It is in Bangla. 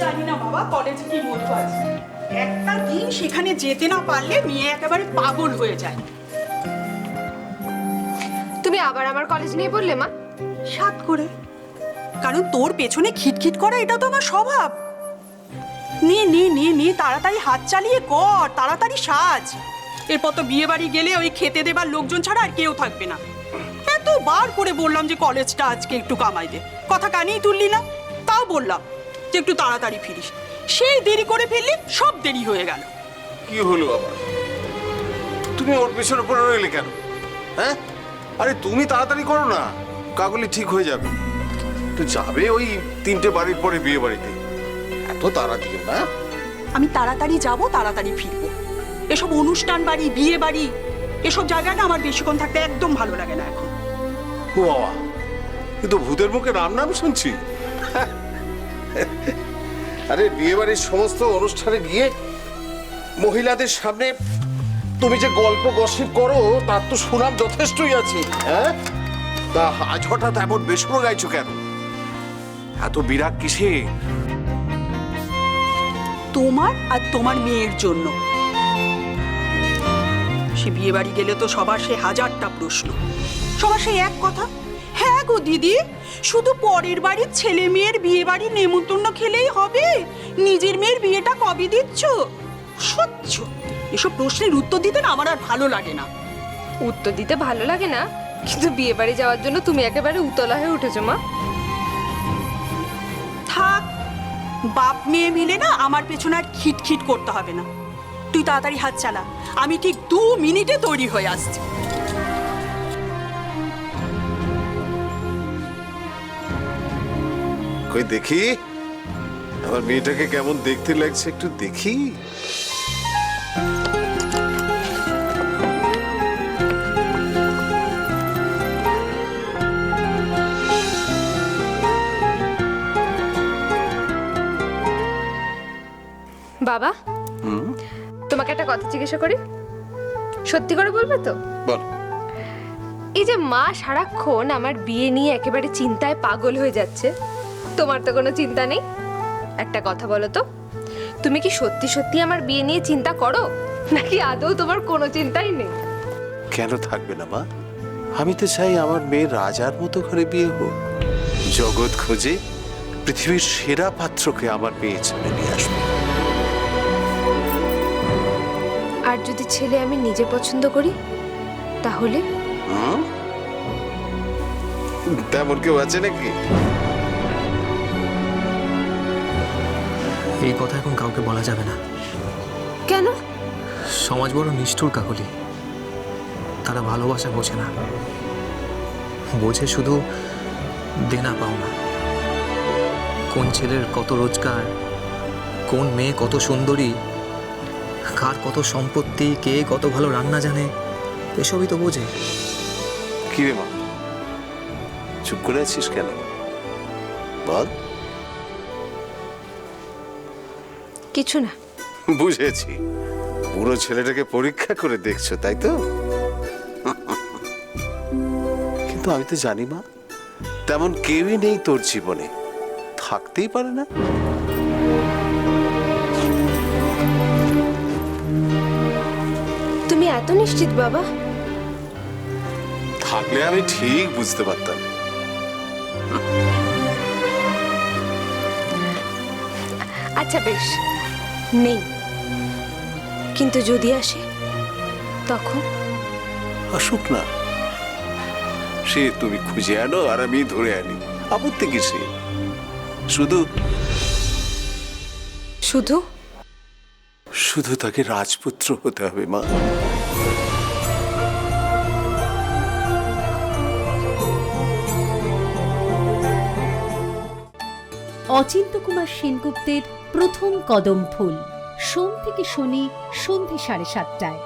জানি না বাবা কলেজে কি মতো আছে একটা দিন সেখানে যেতে না পারলে মেয়ে একেবারে পাগল হয়ে যায়। তুমি আবার আমার কলেজ নিয়ে বললে মা? সাত করে। কারণ তোর পেছনে খিটখিট করা এটা তো আমার স্বভাব। নে নে নে নে তাড়াতাড়ি হাত চালিয়ে কর তাড়াতাড়ি সাজ। এরপর তো বিয়ে বাড়ি গেলে ওই খেতে দেবার লোকজন ছাড়া আর কেউ থাকবে না। এত বার করে বললাম যে কলেজটা আজকে একটু কামাই দে। কথা কানেই তুললি না তাও বললাম। যে একটু তাড়াতাড়ি ফিরিস। সেই দেরি করে ফেললি সব দেরি হয়ে গেল। কি হলো আবার? তুমি ওর পেছনে পড়ে রইলে কেন? হ্যাঁ? আরে তুমি তাড়াতাড়ি করো না। কাগলি ঠিক হয়ে যাবে। তো যাবে ওই তিনটে বাড়ির পরে বিয়ে বাড়িতে। এত তাড়া দিও না? আমি তাড়াতাড়ি যাব তাড়াতাড়ি ফিরবো। এসব অনুষ্ঠান বাড়ি বিয়ে বাড়ি এসব জায়গায় না আমার বেশিক্ষণ থাকতে একদম ভালো লাগে না এখন। ও বাবা কিন্তু ভূতের মুখে রাম নাম শুনছি। আরে বিয়ে বাড়ির সমস্ত অনুষ্ঠানে গিয়ে মহিলাদের সামনে তুমি যে গল্প গসিপ করো, তার তো সুনাম যথেষ্টই আছে হ্যাঁ? তা আজ হঠাৎ এমন বেসুরো গাইছো কেন? এত বিরাগ কিসে? তোমার আর তোমার মেয়ের জন্য। সে বিয়ে বাড়ি গেলে তো সবার সে হাজারটা প্রশ্ন। সবার সেই এক কথা হ্যাঁ গো দিদি। শুধু পরের বাড়ির ছেলে মেয়ের বিয়ে বাড়ির নেমন্তন্ন খেলেই হবে? নিজের মেয়ের বিয়েটা কবে দিচ্ছ? সহ্য এসব প্রশ্নের উত্তর দিতে না আমার আর ভালো লাগে না। উত্তর দিতে ভালো লাগে না? কিন্তু বিয়ে বাড়ি যাওয়ার জন্য তুমি একেবারে উতলা হয়ে উঠেছো মা। থাক বাপ মেয়ে মিলে না আমার পেছনে আর খিটখিট করতে হবে না। তুই তাড়াতাড়ি হাত চালা। আমি ঠিক দু মিনিটে তৈরি হয়ে আসছি। কই দেখি? আমার মেয়েটাকে কেমন দেখতে লাগছে একটু দেখি। বাবা তোমাকে একটা কথা জিজ্ঞাসা করি। সত্যি করে বলবে তো? বল। এই যে মা সারাক্ষণ আমার বিয়ে নিয়ে একেবারে চিন্তায় পাগল হয়ে যাচ্ছে তোমার তো কোনো চিন্তা নেই। একটা কথা বলো তো তুমি কি সত্যি সত্যি আমার বিয়ে নিয়ে চিন্তা করো? নাকি আদৌ তোমার কোনো চিন্তাই নেই? কেন থাকবে না মা? আমি তো চাই আমার মেয়ে রাজার মতো করে বিয়ে হোক। জগৎ খোঁজে পৃথিবীর সেরা পাত্রকে আমার মেয়ে ছেলে নিয়ে আসবে। আর যদি ছেলে আমি নিজে পছন্দ করি তাহলে? তেমন কেউ আছে নাকি? এই কথা এখন কাউকে বলা যাবে না। কেন? সমাজ বড় নিষ্ঠুর কাকলি। তারা ভালোবাসা বোঝে না। বোঝে শুধু দেনা পাওনা। কোন ছেলের কত রোজগার কোন মেয়ে কত সুন্দরী কার কত সম্পত্তি কে কত ভালো রান্না জানে এসবই তো বোঝে। কি রে মা? চুপ করে আছিস কেন? বল। কিছু না। বুঝেছি। পুরো ছেলেটাকে পরীক্ষা করে দেখছ তাই তো? কিন্তু আমি তো জানি মা তেমন কেউই নেই তোর জীবনে। থাকতেই পারে না। তুমি এত নিশ্চিত বাবা? থাকলে আমি ঠিক বুঝতে পারতাম। আচ্ছা বেশ। নেই। কিন্তু যদি আসে তখন? আসুক না। সে তুমি খুঁজে আনো আর আমি ধরে আনি। আপত্তি কিসে? শুধু শুধু? শুধু তাকে রাজপুত্র হতে হবে মা। অচিন্ত কুমার সেনগুপ্তের প্রথম কদম ফুল। সোম থেকে শনি সন্ধে সাড়ে সাতটায়।